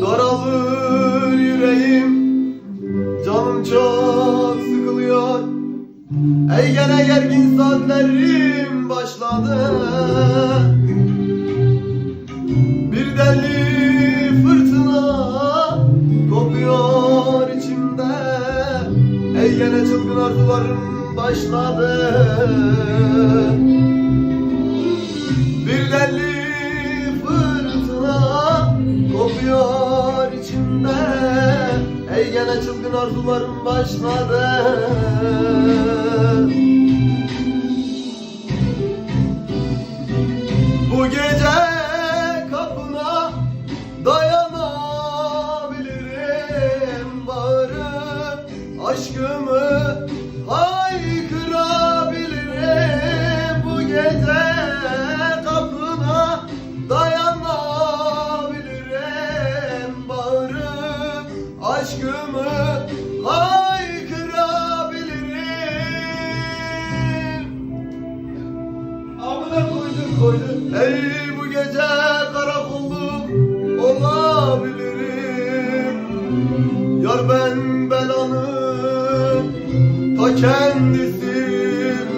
Daralır yüreğim Canım çok sıkılıyor. Ey gene gergin saatlerim başladı. Bir deli fırtına kopuyor içimde. Ey gene çılgın arzularım başladı kopuyor içimde. Ey gene çılgın arzularım başladı. Bu gece kapına dayanabilirim. Bağırıp aşkımı aşkımı haykırabilirim Amına koydum koydum Ey bu gece karakolluk olabilirim. Yar ben belanın ta kendisiyim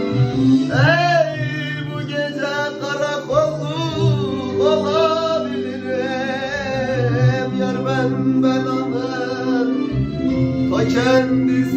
Ey ben belanın ta kendisi